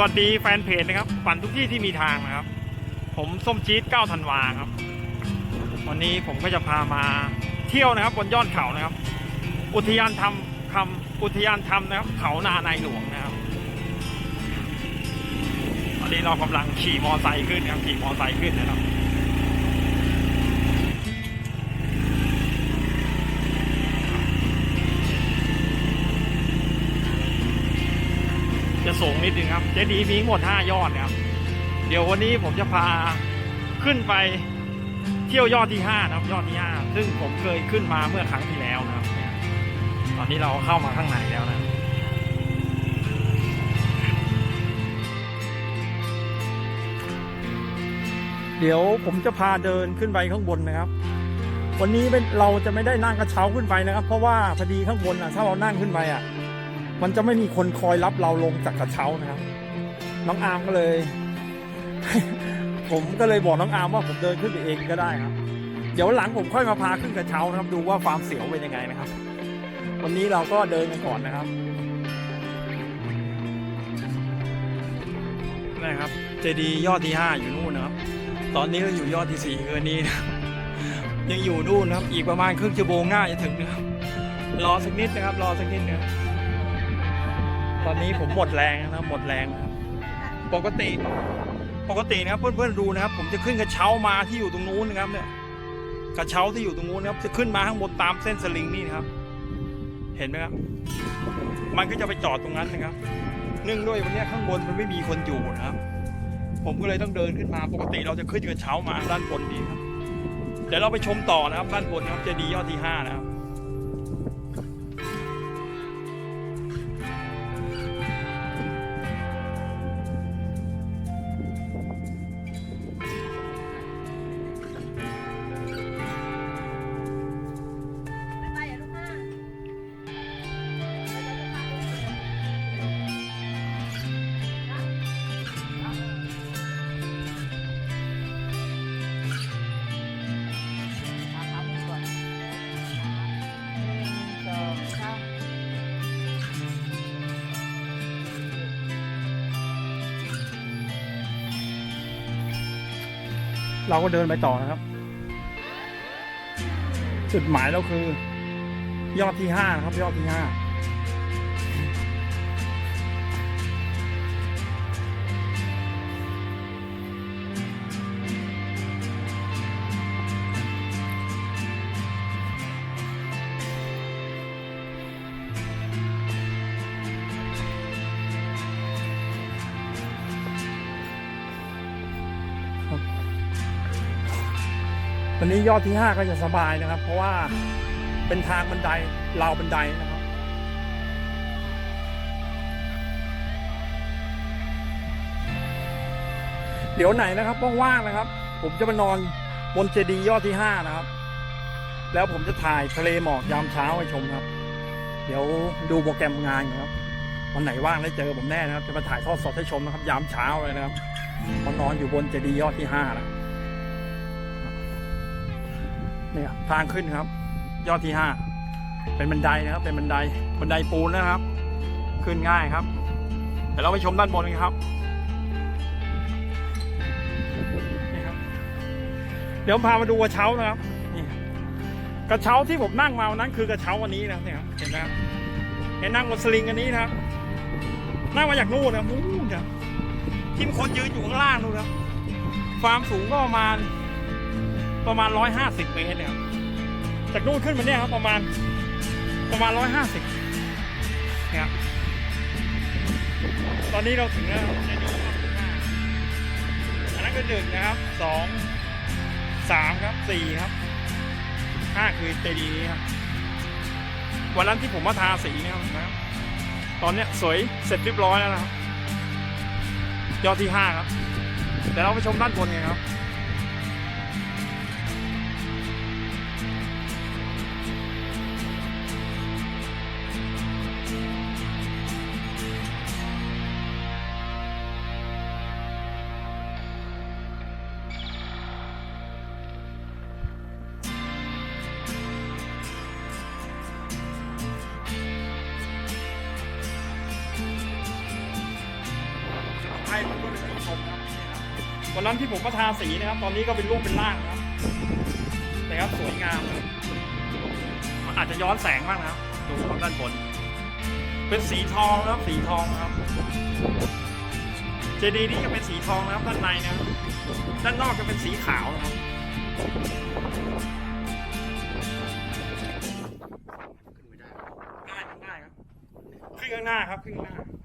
สวัสดีแฟนเพจนะครับ ปั่นทุกที่ที่มีทางนะครับ ผมส้มจี๊ด9ธันวาครับ วันนี้ผมก็จะพามาเที่ยวนะครับบนยอดเขานะครับ อุทยานธรรมคำอุทยานธรรมนะครับ เขานาในหลวงนะครับตอนนี้เรากำลังขี่มอไซค์ขึ้นนะครับขี่มอไซค์ขึ้นนะครับ สูงนิดนึงครับ เจดีย์มีหมด 5 ยอดครับ เดี๋ยววันนี้ผมจะพาขึ้นไปเที่ยวยอดที่5นะครับ ยอดที่ 5 ซึ่งผมเคยขึ้นมาเมื่อครั้งที่แล้วนะครับ ตอนนี้เราเข้ามาข้างในแล้วนะเดี๋ยวผมจะพาเดินขึ้นไปข้างบนนะครับ วันนี้เราจะไม่ได้นั่งกระเช้าขึ้นไปนะครับ เพราะว่าพอดีข้างบนอะถ้าเรานั่งขึ้นไปอะ มันจะไม่มีคนคอยรับเราลงจากกระเช้านะครับ น้องอาร์มก็เลย ผมก็เลยบอกน้องอาร์มว่าผมเดินขึ้นไปเองก็ได้ครับ เดี๋ยวหลังผมค่อยมาพาขึ้นกระเช้านะครับ ดูว่าความเสียวเป็นยังไงนะครับ วันนี้เราก็เดินกันก่อนนะครับนะครับเจดียอดที่ห้าอยู่นู่นนะครับ ตอนนี้เราอยู่ยอดที่สี่คือนนี้นะยังอยู่นู่นนะครับ อีกประมาณครึ่งชั่วโมงง่ายจะถึงนะครับรอสักนิดนะครับ รอสักนิดนะครับ ตอนนี้ผมหมดแรงนะครับหมดแรง ปกติ ปกตินะครับเพื่อนๆดูนะครับ ผมจะขึ้นกระเช้ามาที่อยู่ตรงนู้นนะครับเนี่ยกระเช้าที่อยู่ตรงนู้นนะครับจะขึ้นมาข้างบนตามเส้นสลิงนี่นะครับ เห็นไหมครับ มันก็จะไปจอดตรงนั้นนะครับเนื่องด้วยวันนี้ข้างบนมันไม่มีคนอยู่นะครับ ผมก็เลยต้องเดินขึ้นมาปกติเราจะขึ้นกระเช้ามาด้านบนดีครับเดี๋ยวเราไปชมต่อนะครับด้านบนนะครับจะดีย์ยอดที่ห้านะครับ เราก็เดินไปต่อนะครับ จุดหมายเราคือ ยอดที่ห้านะครับ ยอดที่ห้า วันนี้ยอดที่ห้าก็จะสบายนะครับ เพราะว่าเป็นทางบันไดราวบันไดนะครับ เดี๋ยวไหนนะครับว่างๆนะครับ ผมจะมานอนบนเจดีย์ยอดที่ห้านะครับ แล้วผมจะถ่ายทะเลหมอกยามเช้าให้ชมครับ เดี๋ยวดูโปรแกรมงานครับวันไหนว่างได้เจอผมแน่นะครับ จะมาถ่ายทอดสดให้ชมนะครับ ยามเช้าเลยนะครับมานอนอยู่บนเจดีย์ยอดที่ห้านะ นี่ครับทางขึ้นครับ ยอดที่ห้าเป็นบันไดนะครับ เป็นบันไดบันไดปูนนะครับ ขึ้นง่ายครับเดี๋ยวเราไปชมด้านบนกันครับนี่ครับ เดี๋ยวพามาดูกระเช้านะครับนี่กระเช้าที่ผมนั่งมาวันนั้นคือกระเช้าวันนี้นะเนี่ยเห็นไหมครับเห็นนั่งบนสลิงอันนี้นะครับนั่งมาจากนู่นนะนู่นนะที่มีคนยืนอยู่ข้างล่างนู่นครับความสูงก็ประมาณ ประมาณร้อยห้าสิบเมตรเนี่ยครับจากนู่นขึ้นมาเนี่ยครับประมาณประมาณร้อยห้าสิบเนี่ยตอนนี้เราถึงแล้วในนี้ครับห้าอันนั้นคือหนึ่งนะครับสองสามครับสี่ครับห้าคือเจดีย์นี้ครับวันนั้นที่ผมมาทาสีเนี่ยครับนะครับ ตอนเนี้ยสวยเสร็จเรียบร้อยแล้วนะครับยอดที่ห้าครับเดี๋ยวเราไปชมด้านบนกันครับ ให้เพื่อนๆได้ชมนะครับนี่ครับวันนั้นที่ผมมาทาสีนะครับ ตอนนี้ก็เป็นรูปเป็นร่างนะครับนะครับสวยงามนะครับมันอาจจะย้อนแสงมากนะครับดูด้านบน เป็นสีทองนะครับสีทองนะครับ เจดีย์นี้จะเป็นสีทองนะครับด้านในนะครับด้านนอกจะเป็นสีขาวนะครับขึ้นไม่ได้ง่ายครับง่ายครับขึ้นข้างหน้าครับขึ้นข้างหน้า